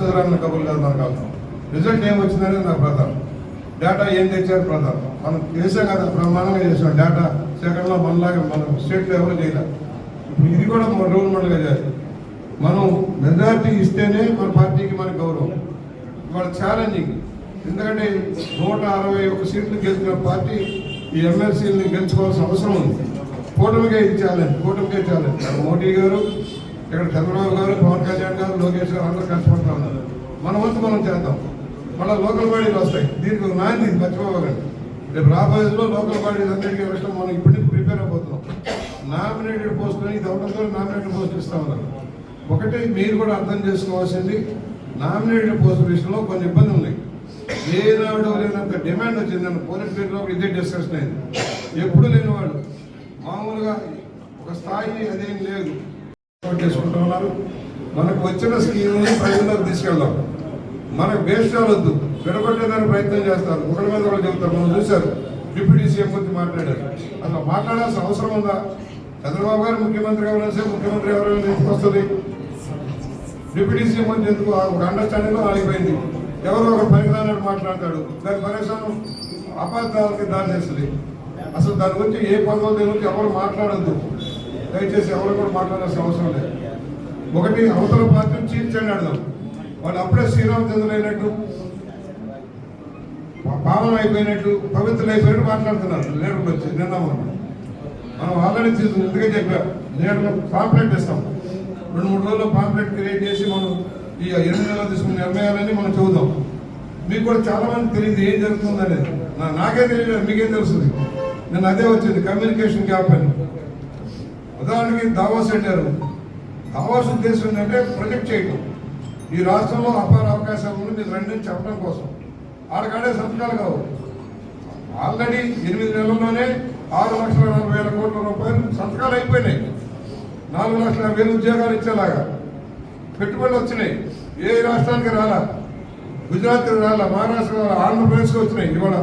కబుల్ కబుర్లు కాదు మనకు అవసరం రిజల్ట్ ఏం వచ్చిందనేది నాకు ప్రధానం. డేటా ఏం తెచ్చారు ప్రధానం. మనం చేసాం కదా బ్రహ్మాండంగా చేసాం. డేటా సెకండ్లో మనలాగా మనం స్టేట్ లెవెల్ చేయలేదు ఇప్పుడు ఇది కూడా మన రోల్ మోడల్గా చేయాలి. మనం మెజారిటీ ఇస్తేనే మన పార్టీకి మన గౌరవం. ఇవాళ ఛాలెంజింగ్ ఎందుకంటే నూట అరవై ఒక్క సీట్లు గెలిచిన పార్టీ ఈ ఎమ్మెల్సీని గెలుచుకోవాల్సిన అవసరం ఉంది. కూటమికే ఇది ఛాలెంజ్ కూటమికే ఛాలెంజ్ మోడీ గారు ఇక్కడ చంద్రబాబు గారు పవన్ కళ్యాణ్ గారు లోకేష్ గారు అందరూ కష్టపడుతూ ఉన్నారు. మన వంతు మనం చేద్దాం. మళ్ళీ లోకల్ బాడీలు వస్తాయి. దీనికి ఒక నాంది ఇది మర్చిపోకండి రేపు రాబోయేలో లోకల్ బాడీలు అందరికీ విషయం మనం ఇప్పటి ప్రిపేర్ అయిపోతున్నాం. నామినేటెడ్ పోస్టులని ఇది అవడంతో నామినేటెడ్ పోస్ట్ ఇస్తా ఉన్నారు. ఒకటి మీరు కూడా అర్థం చేసుకోవాల్సింది నామినేటెడ్ పోస్ట్ విషయంలో కొన్ని ఇబ్బంది ఉన్నాయి. ఏనాడు లేనంత డిమాండ్ వచ్చింది నన్ను పోలీస్ బ్యూరోలో ఇదే డిస్కషన్ అయింది. ఎప్పుడు లేని వాళ్ళు మామూలుగా ఒక స్థాయి అదేం లేదు. చేసుకుంటూ ఉన్నారు. మనకు వచ్చిన స్కీమ్ని ప్రజల్లోకి తీసుకెళ్దాం. మనకు వేస్ట్ వద్దు విడగొట్టేదానికి ప్రయత్నం చేస్తారు. ఒకరి మీద ఒకరు చెబుతారు. మనం చూశారు. డిప్యూటీ సీఎం గురించి మాట్లాడారు. అసలు మాట్లాడాల్సిన అవసరం ఉందా? చంద్రబాబు గారు ముఖ్యమంత్రి ఎవరైనా సరే ముఖ్యమంత్రి ఎవరైనా తీసుకొస్తుంది. డిప్యూటీ సీఎం గురించి ఎందుకు? ఒక అండర్స్టాండింగ్లో ఆగిపోయింది. ఎవరో ఒక పనికిరానట్టు మాట్లాడతాడు. దాని పరిశ్రమ అపార్థాలకి దారి చేస్తుంది అసలు దాని గురించి ఏ పదవుల గురించి ఎవరు మాట్లాడద్దు. దయచేసి ఎవరు కూడా మాట్లాడాల్సిన అవసరం లేదు. ఒకటి అవతల పార్టీని చీల్చండి అడదాం వాళ్ళు అప్పుడే శ్రీరామచంద్రులు అయినట్టు పాలన అయిపోయినట్టు పవిత్రులు అయిపోయినట్టు మాట్లాడుతున్నారు. లీడర్లు వచ్చి నిన్న మనం ఆల్రెడీ తీసుకుని ఎందుకే చెప్పాం. లీడర్లు పాంప్లెట్ ఇస్తాం. రెండు మూడు రోజుల్లో పాంప్లెట్ క్రియేట్ చేసి మనం ఈ ఎనిమిది నెలలు తీసుకున్న నిర్ణయాలని మనం చూద్దాం మీకు కూడా చాలా మంది తెలియదు ఏం జరుగుతుందనేది. నా- నాకే తెలియదు మీకేం తెలుస్తుంది? నేను అదే వచ్చింది కమ్యూనికేషన్ గ్యాప్ అని ఉదాహరణకి దావాస్ వెళ్ళారు. దావాస్ ఉద్దేశం ఏంటంటే ప్రొజెక్ట్ చేయటం. ఈ రాష్ట్రంలో అపార అవకాశాలు ఉంది మీరు రండి చెప్పడం కోసం. ఆడకాడే సంతకాలు కావు. ఆల్రెడీ ఎనిమిది నెలల్లోనే ఆరు లక్షల నలభై వేల కోట్ల రూపాయలు సంతకాలు అయిపోయినాయి. నాలుగు లక్షల వేలు ఉద్యోగాలు ఇచ్చేలాగా. పెట్టుబడులు వచ్చినాయి. ఏ రాష్ట్రానికి రాలా? గుజరాత్ రాలా? మహారాష్ట్ర రాలా? ఆంధ్రప్రదేశ్కి వచ్చినాయి ఇవాళ.